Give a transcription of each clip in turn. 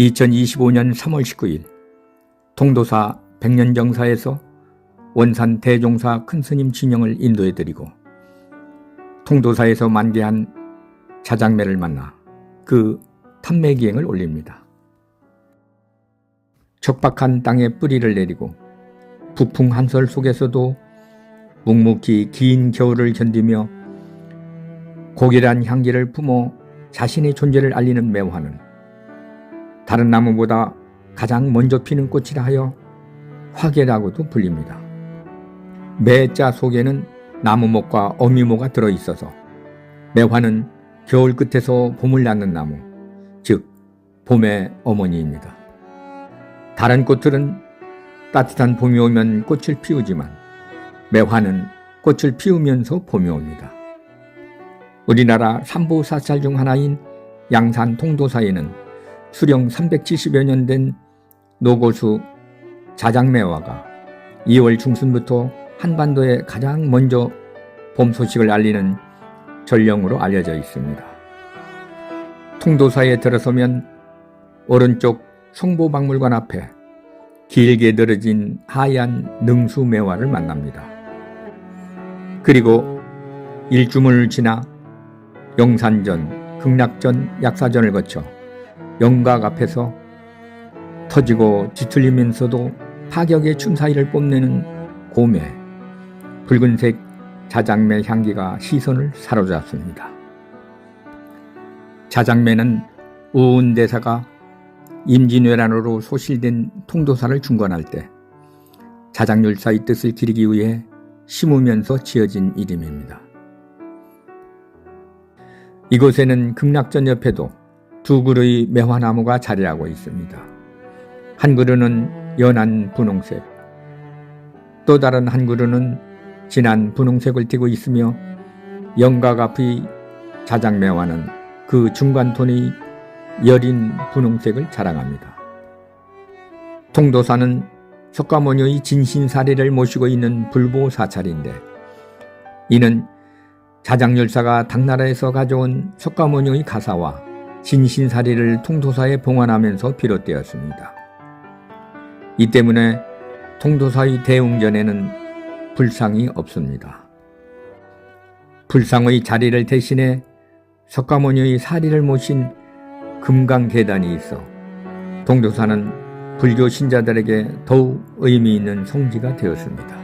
2025년 3월 19일 통도사 백년정사에서 원산 대종사 큰스님 진영을 인도해드리고 통도사에서 만개한 자장매를 만나 그 탐매기행을 올립니다. 척박한 땅에 뿌리를 내리고 부풍 한설 속에서도 묵묵히 긴 겨울을 견디며 고결한 향기를 품어 자신의 존재를 알리는 매화는 다른 나무보다 가장 먼저 피는 꽃이라 하여 화계라고도 불립니다. 매자 속에는 나무목과 어미모가 들어 있어서 매화는 겨울 끝에서 봄을 낳는 나무, 즉 봄의 어머니입니다. 다른 꽃들은 따뜻한 봄이 오면 꽃을 피우지만 매화는 꽃을 피우면서 봄이 옵니다. 우리나라 삼보사찰 중 하나인 양산 통도사에는 수령 370여 년 된 노고수 자장매화가 2월 중순부터 한반도에 가장 먼저 봄 소식을 알리는 전령으로 알려져 있습니다. 통도사에 들어서면 오른쪽 성보박물관 앞에 길게 늘어진 하얀 능수매화를 만납니다. 그리고 일주문을 지나 영산전, 극락전, 약사전을 거쳐 영각 앞에서 터지고 뒤틀리면서도 파격의 춤사위를 뽐내는 고매, 붉은색 자장매 향기가 시선을 사로잡습니다. 자장매는 우은 대사가 임진왜란으로 소실된 통도사를 중건할 때 자장률사의 뜻을 기리기 위해 심으면서 지어진 이름입니다. 이곳에는 극락전 옆에도 두 그루의 매화나무가 자리하고 있습니다. 한 그루는 연한 분홍색, 또 다른 한 그루는 진한 분홍색을 띠고 있으며 영각 앞의 자장매화는 그 중간 톤의 여린 분홍색을 자랑합니다. 통도사는 석가모니의 진신사리를 모시고 있는 불보사찰인데 이는 자장열사가 당나라에서 가져온 석가모니의 가사와 진신사리를 통도사에 봉헌하면서 비롯되었습니다. 이 때문에 통도사의 대웅전에는 불상이 없습니다. 불상의 자리를 대신해 석가모니의 사리를 모신 금강계단이 있어 동도사는 불교 신자들에게 더욱 의미 있는 성지가 되었습니다.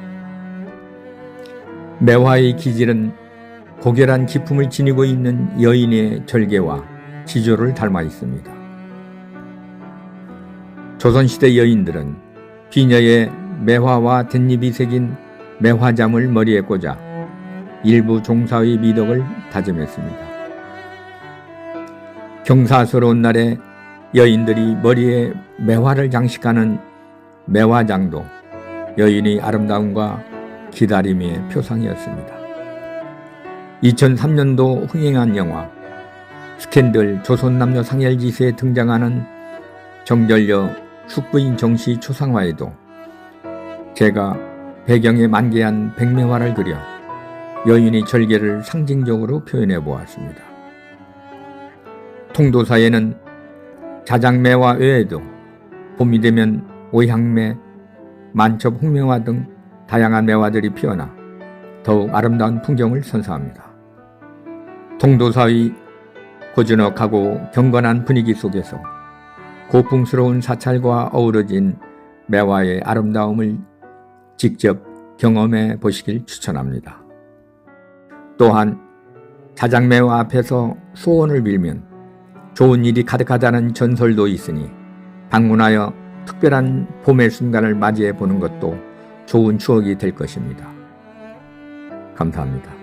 매화의 기질은 고결한 기품을 지니고 있는 여인의 절개와 지조를 닮아 있습니다. 조선시대 여인들은 비녀의 매화와 댄잎이 새긴 매화잠을 머리에 꽂아 일부 종사의 미덕을 다짐했습니다. 경사스러운 날에 여인들이 머리에 매화를 장식하는 매화장도 여인의 아름다움과 기다림의 표상이었습니다. 2003년도 흥행한 영화 스캔들 조선남녀 상열지세에 등장하는 정절녀 숙부인 정씨 초상화에도 제가 배경에 만개한 백매화를 그려 여인의 절개를 상징적으로 표현해 보았습니다. 통도사에는 자장매화 외에도 봄이 되면 오향매, 만첩 홍매화 등 다양한 매화들이 피어나 더욱 아름다운 풍경을 선사합니다. 통도사의 고즈넉하고 경건한 분위기 속에서 고풍스러운 사찰과 어우러진 매화의 아름다움을 직접 경험해 보시길 추천합니다. 또한 자장매화 앞에서 소원을 빌면 좋은 일이 가득하다는 전설도 있으니 방문하여 특별한 봄의 순간을 맞이해 보는 것도 좋은 추억이 될 것입니다. 감사합니다.